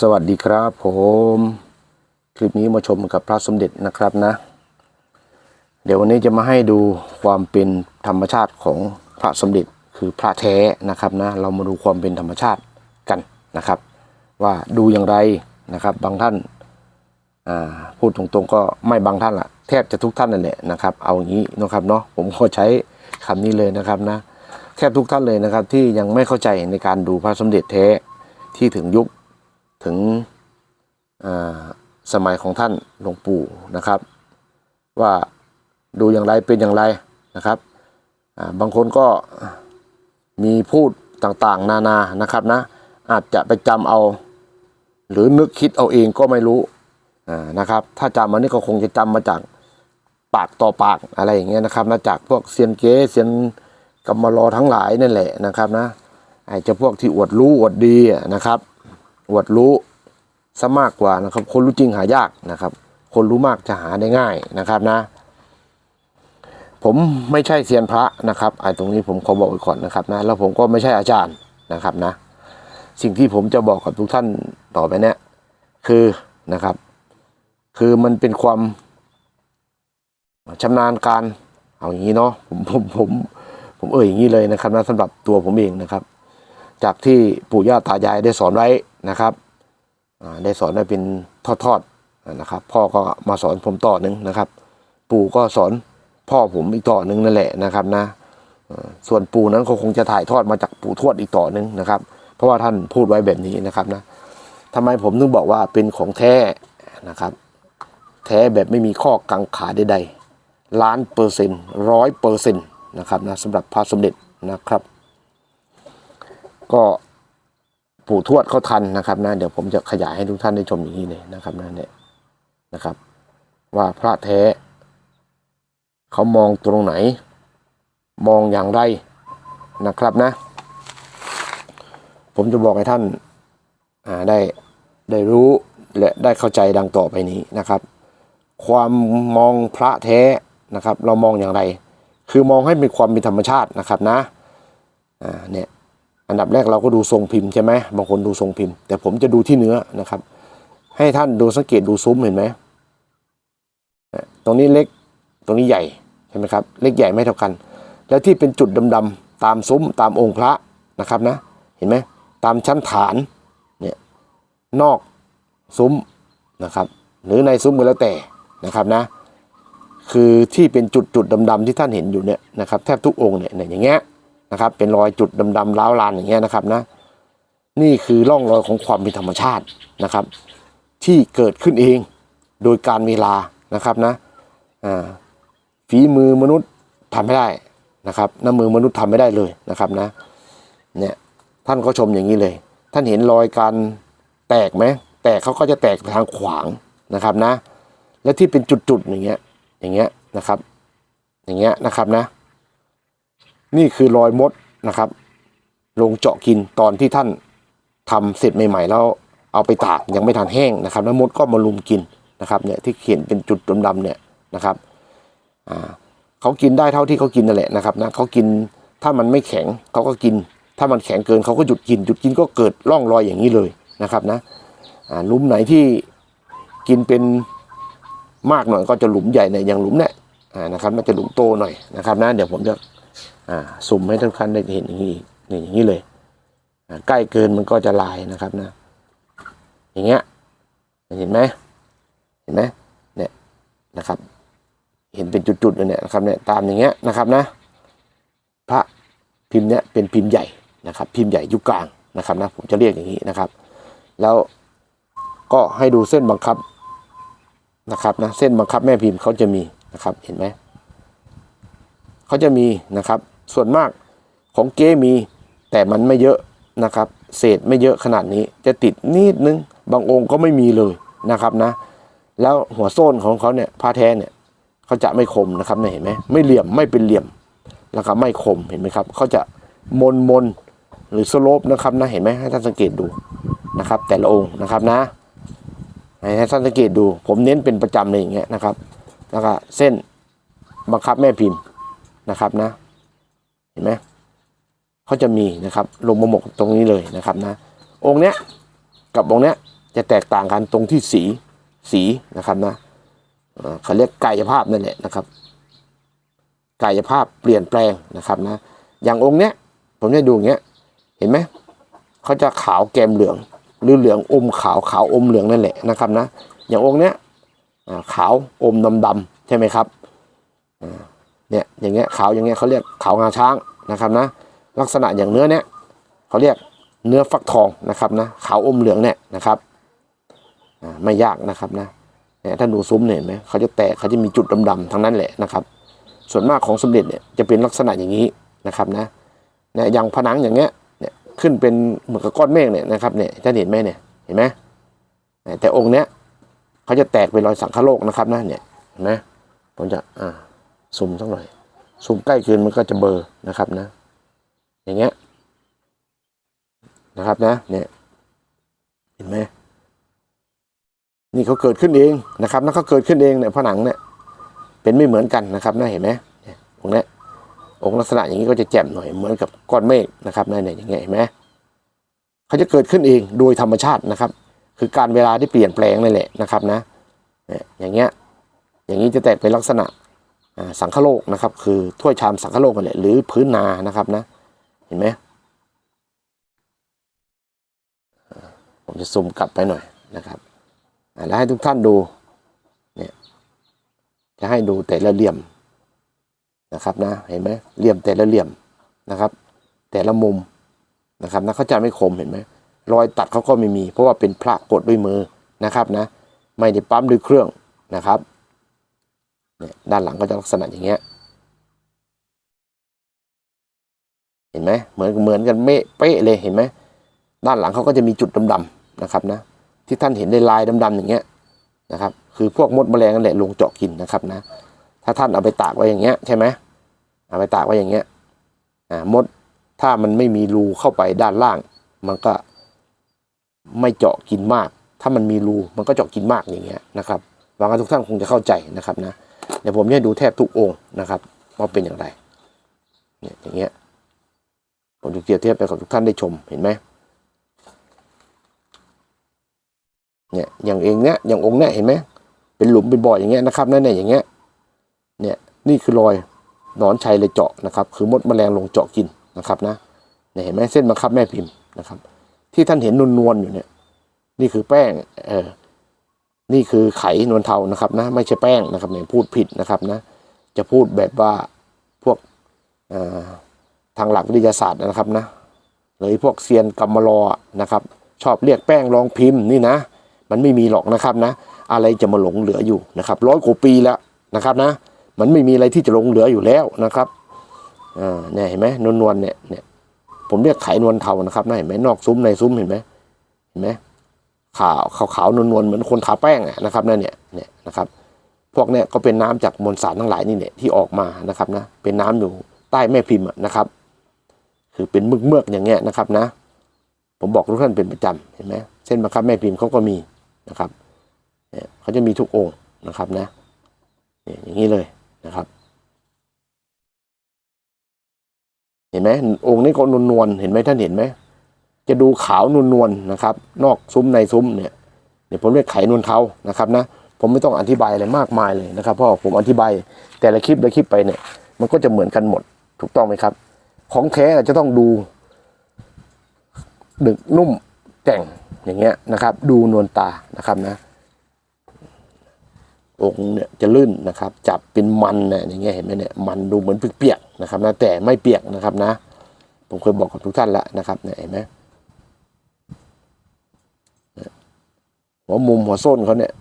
สวัสดีครับผม คลิปนี้มาชมกับพระสมเด็จนะครับนะ เดี๋ยววันนี้จะมาให้ดูความเป็นธรรมชาติของพระสมเด็จคือพระแท้นะครับนะ เรามาดูความเป็นธรรมชาติกันนะครับ ว่าดูอย่างไรนะครับ บางท่านาพูดตรงๆก็ไม่บางท่านละแทบจะทุกท่านนั่นแหละนะครับ เอาอย่างนี้นะครับเนาะผมขอใช้คำนี้เลยนะครับนะแทบทุกท่านเลยนะครับที่ยังไม่เข้าใจในการดูพระสมเด็จแท้ที่ถึงยุค ถึงสมัยของท่านหลวงปู่นะครับ ว่าดูอย่างไรเป็นอย่างไรนะครับบางคนก็มีพูดต่างๆ นานานะครับนะอาจจะไปจำเอา หรือนึกคิดเอาเองก็ไม่รู้นะครับ ถ้าจำมันนี่ก็คงจะจำมาจากปากต่อปากอะไรอย่างเงี้ยนะครับนะจากพวกเซียนเก๊เซียนกำมารอทั้งหลายนั่นแหละนะครับนะไอ้เจ้าพวกที่อวดรู้อวดดีนะครับ อวดรู้ซะมากกว่านะครับ คนรู้จริงหายากนะครับ คนรู้มากจะหาได้ง่ายนะครับนะ ผมไม่ใช่เซียนพระนะครับไอ้ตรงนี้ผมขอบอกไว้ก่อนนะครับนะแล้วผมก็ไม่ใช่อาจารย์นะครับนะ สิ่งที่ผมจะบอกกับทุกท่านต่อไปเนี่ยคือนะครับ คือมันเป็นความชำนาญการเอาอย่างนี้เนาะผมผมผมผมเอ่ยอย่างนี้เลยนะครับนะสำหรับตัวผมเองนะครับ จากที่ปู่ย่าตายายได้สอนไว้ นะครับได้สอนไว้เป็นทอดๆนะครับ พ่อก็มาสอนผมต่อหนึ่งนะครับ ปู่ก็สอนพ่อผมอีกต่อหนึ่งนั่นแหละนะครับนะส่วนปู่นั้นก็คงจะถ่ายทอดมาจากปู่ทวดอีกต่อหนึ่งนะครับ เพราะว่าท่านพูดไว้แบบนี้นะครับนะทำไมผมถึงบอกว่าเป็นของแท้นะครับ แท้แบบไม่มีข้อกังขาใดๆล้านเปอร์เซ็นต์ร้อยเปอร์เซ็นต์นะครับนะสำหรับพระสมเด็จนะครับ ก็ ปู่ทวดเขาทันนะครับนะเดี๋ยวผมจะขยายให้ทุกท่านได้ชมอย่างนี้เลยนะครับนะเนี่ยนะครับ ว่าพระแท้เขามองตรงไหน มองอย่างไรนะครับนะ ผมจะบอกให้ท่านาได้ได้รู้และได้เข้าใจดังต่อไปนี้นะครับ ความมองพระแท้นะครับ เรามองอย่างไร คือมองให้มีความเป็นธรรมชาตินะครับนะอ่าเนี่ย อันดับแรกเราก็ดูทรงพิมพ์ใช่ไหมบางคนดูทรงพิมพ์ แต่ผมจะดูที่เนื้อนะครับ ให้ท่านดูสังเกตดูซุ้มเห็นไหมตรงนี้เล็กตรงนี้ใหญ่ใช่ไหมครับ เล็กใหญ่ไม่เท่ากัน แล้วที่เป็นจุดดำๆตามซุ้มตามองค์พระนะครับนะ เห็นไหมตามชั้นฐานเนี่ยนอกซุ้มนะครับ หรือในซุ้มก็แล้วแต่นะครับนะ คือที่เป็นจุดจุดๆดำๆที่ท่านเห็นอยู่เนี่ยนะครับ แทบทุกองค์เนี่ยอย่างเงี้ย นะครับ เป็นรอยจุดดำๆร้าวรานอย่างเงี้ยนะครับนะนี่คือร่องรอยของความเป็นธรรมชาตินะครับ ที่เกิดขึ้นเองโดยการเวลานะครับนะฝีมือมนุษย์ทำไม่ได้นะครับน้ำมือมนุษย์ทำไม่ได้เลยนะครับนะเนี่ยท่านก็ชมอย่างนี้เลย ท่านเห็นรอยการแตกไหมแตกเขาก็จะแตกทางขวางนะครับนะ และที่เป็นจุดๆอย่างเงี้ยอย่างเงี้ยนะครับ อย่างเงี้ยนะครับนะ นี่คือรอยมดนะครับ ลงเจาะกินตอนที่ท่านทำเสร็จใหม่ ๆ แล้วเอาไปตากยังไม่ทันแห้งนะครับ แล้วมดก็มาลุมกินนะครับเนี่ยที่เขียนเป็นจุดดำๆเนี่ยนะครับอ่าเขากินได้เท่าที่เขากินนั่นแหละนะครับนะเขากินถ้ามันไม่แข็งเขาก็กิน ถ้ามันแข็งเกินเขาก็หยุดกินหยุดกินก็เกิดร่องรอยอย่างนี้เลยนะครับนะอ่าหลุมไหนที่กินเป็นมากหน่อยก็จะหลุมใหญ่ในอยอย่างหลุมเนี่ยอ่านะครับน่าจะหลุมโตหน่อยนะครับนะเดี๋ยวผมจะ สุ่มให้ทุกท่านได้เห็นอย่างนี้นี่อย่างนี้เลยใกล้เกินมันก็จะลายนะครับนะ อย่างเงี้ยเห็นไหมเห็นไหมเนี่ยนะครับ เห็นเป็นจุดๆเลยเนี่ยนะครับเนี่ยตามอย่างเงี้ยนะครับนะ พระพิมพ์เนี้ยเป็นพิมพ์ใหญ่นะครับ พิมพ์ใหญ่ยุคกลางนะครับนะผมจะเรียกอย่างนี้นะครับ แล้วก็ให้ดูเส้นบังคับนะครับนะเส้นบังคับแม่พิมพ์เขาจะมีนะครับเห็นไหมเขาจะมีนะครับ ส่วนมากของเก้มี แต่มันไม่เยอะนะครับ เศษไม่เยอะขนาดนี้ จะติดนิดนึง บางองค์ก็ไม่มีเลยนะครับนะ แล้วหัวโซนของเขาเนี่ยผ้าแท้เนี่ยเขาจะไม่คมนะครับเนี่ยเห็นไหมไม่เหลี่ยมไม่เป็นเหลี่ยมแล้วก็ไม่คมเห็นไหมครับเขาจะมนมนหรือสโลปนะครับนะเห็นไหมให้ท่านสังเกตดูนะครับ แต่ละองค์นะครับนะให้ท่านสังเกตดู ผมเน้นเป็นประจำเลยอย่างเงี้ยนะครับแล้วก็เส้นบังคับแม่พิมพ์นะครับนะ เห็นไหมเขาจะมีนะครับลงมาหมกตรงนี้เลยนะครับนะองค์เนี้ยกับองค์เนี้ยจะแตกต่างกันตรงที่สีสีนะครับนะเขาเรียกกายภาพนั่นแหละนะครับ กายภาพเปลี่ยนแปลงนะครับนะอย่างองค์เนี้ยผมจะดูอย่างเงี้ยเห็นไหมเขาจะขาวแกมเหลือง หรือเหลืองอมขาวขาวอมเหลืองนั่นแหละนะครับนะอย่างองค์เนี้ยขาวอมดำดำใช่ไหมครับ เนี่ยอย่างเงี้ยขาวอย่างเงี้ยเขาเรียกขาวงาช้างนะครับนะลักษณะอย่างเนื้อเนี้ยเขาเรียกเนื้อฟักทองนะครับนะขาวอมเหลืองเนี่ยนะครับไม่ยากนะครับนะเนี่ยถ้าดูซุ้มเห็นไหมเขาจะแตกเขาจะมีจุดดำๆทั้งนั้นแหละนะครับ ส่วนมากของสมเด็จเนี่ยจะเป็นลักษณะอย่างนี้นะครับนะเนี่ยอย่างผนังอย่างเงี้ยเนี่ยขึ้นเป็นเหมือนกับก้อนเมฆเนี่ยนะครับเนี่ยท่านเห็นไหมเนี่ยเห็นไหมแต่องค์เนี้ยเขาจะแตกเป็นรอยสังคโลกนะครับนะเนี่ยเห็นไหมผมจะอ่า ซูมสักหน่อยซูมใกล้เกินมันก็จะเบอร์นะครับนะ อย่างเงี้ยนะครับนะเนี่ยเห็นไหมนี่เขาเกิดขึ้นเองนะครับนะเขาเกิดขึ้นเองเนี่ยผนังเนี่ยเป็นไม่เหมือนกันนะครับนะเห็นไหมเนี่ยองค์นี้องค์ลักษณะอย่างนี้ก็จะแจ่มหน่อยเหมือนกับก้อนเมฆนะครับในเนี่ยอย่างเงี้ยเห็นไหมเขาจะเกิดขึ้นเองโดยธรรมชาตินะครับ คือการเวลาที่เปลี่ยนแปลงนั่นแหละนะครับนะเนี่ยอย่างเงี้ยอย่างนี้จะแตกเป็นลักษณะ สังคโลกนะครับ คือถ้วยชามสังคโลกนั่นแหละหรือพื้นนานะครับนะ เห็นไหมผมจะซูมกลับไปหน่อยนะครับแล้วให้ทุกท่านดูเนี่ยจะให้ดูแต่ละเหลี่ยมนะครับนะเห็นไหมเหลี่ยมแต่ละเหลี่ยมนะครับ แต่ละมุมนะครับนะเขาจะไม่คมเห็นไหมรอยตัดเขาก็ไม่มี เพราะว่าเป็นพระกดด้วยมือนะครับนะ ไม่ได้ปั๊มด้วยเครื่องนะครับ ด้านหลังก็จะลักษณะอย่างเงี้ย เห็นไหมเหมือนเหมือนกันเมะเป๊ะเลยเห็นไหมด้านหลังเขาก็จะมีจุดดำๆนะครับนะที่ท่านเห็นในลายดำๆอย่างเงี้ยนะครับ คือพวกมดแมลงนั่นแหละลงเจาะกินนะครับนะ ถ้าท่านเอาไปตากไว้อย่างเงี้ยใช่ไหมเอาไปตากไว้อย่างเงี้ยอ่ามดถ้ามันไม่มีรูเข้าไปด้านล่าง มันก็ไม่เจาะกินมาก ถ้ามันมีรูมันก็เจาะกินมากอย่างเงี้ยนะครับหวังว่าทุกท่านคงจะเข้าใจนะครับนะ เดี๋ยวผมจะดูแทบทุกองค์นะครับว่าเป็นอย่างไรเนี่ยอย่างเงี้ยผมจะเปรียบเทียบไปกับทุกท่านได้ชมเห็นไหมเนี่ยอย่างเองเนี้ยอย่างองค์เนี้ยเห็นไหมเป็นหลุมเป็นบ่ออย่างเงี้ยนะครับนั่นเนี่ยอย่างเงี้ยเนี่ยนี่คือรอยหนอนชัยเลยเจาะนะครับ คือมดแมลงลงเจาะกินนะครับนะเนี่ยเห็นไหมเส้นบังคับแม่พิมพ์นะครับ ที่ท่านเห็นนวลๆอยู่เนี่ย นี่คือแป้งเออ นี่คือไขนวลเทานะครับนะไม่ใช่แป้งนะครับเนี่ยพูดผิดนะครับนะจะพูดแบบว่าพวกทางหลักวิทยาศาสตร์นะครับนะหรือพวกเซียนกรรมลอนะครับ ชอบเรียกแป้งรองพิมพ์นี่นะ มันไม่มีหรอกนะครับนะ อะไรจะมาหลงเหลืออยู่นะครับร้อยกว่าปีแล้วนะครับนะ มันไม่มีอะไรที่จะหลงเหลืออยู่แล้วนะครับอ่าเนี่ยเห็นไหมนวลนวลๆเนี่ยเนี่ยผมเรียกไขนวลเทานะครับนะเห็นไหมนอกซุ้มในซุ้มเห็นไหมเห็นไหม ขาวขาวขาวนวลนวลๆเหมือนคนทาแป้งนะครับนั่นเนี่ยเนี่ยนะครับ พวกเนี่ยก็เป็นน้ำจากมวลสารทั้งหลายนี่เนี่ยที่ออกมานะครับนะเป็นน้ำอยู่ใต้แม่พิมพ์นะครับ คือเป็นเมือกเมือกๆอย่างเงี้ยนะครับนะ ผมบอกทุกท่านเป็นประจำเห็นไหมเส้นบังคับแม่พิมพ์เขาก็มีนะครับเนี่ยเขาจะมีทุกองค์นะครับนะเนี่ยอย่างนี้เลยนะครับเห็นไหมองค์นี้ก็นวลๆเห็นไหมท่านเห็นไหม จะดูขาวนวลๆนะครับ นอกซุ้มในซุ้มเนี่ยเนี่ยผมเรียกไขนวลเทานะครับนะผมไม่ต้องอธิบายอะไรมากมายเลยนะครับเพราะผมอธิบายแต่ละคลิปละคลิปไปเนี่ย มันก็จะเหมือนกันหมดถูกต้องไหมครับ ของแท้จะต้องดูดึกนุ่มแต่งอย่างเงี้ยนะครับ ดูนวลตานะครับนะองค์เนี่ยจะลื่นนะครับ จับเป็นมันเนี่ยอย่างเงี้ยเห็นไหมเนี่ยมันดูเหมือนเปียกๆนะครับนะแต่ไม่เปียกนะครับนะ ผมเคยบอกกับทุกท่านแล้วนะครับเนี่ยเห็นไหมเนี่ย หัวมุมหัวส้นเขาเนี่ย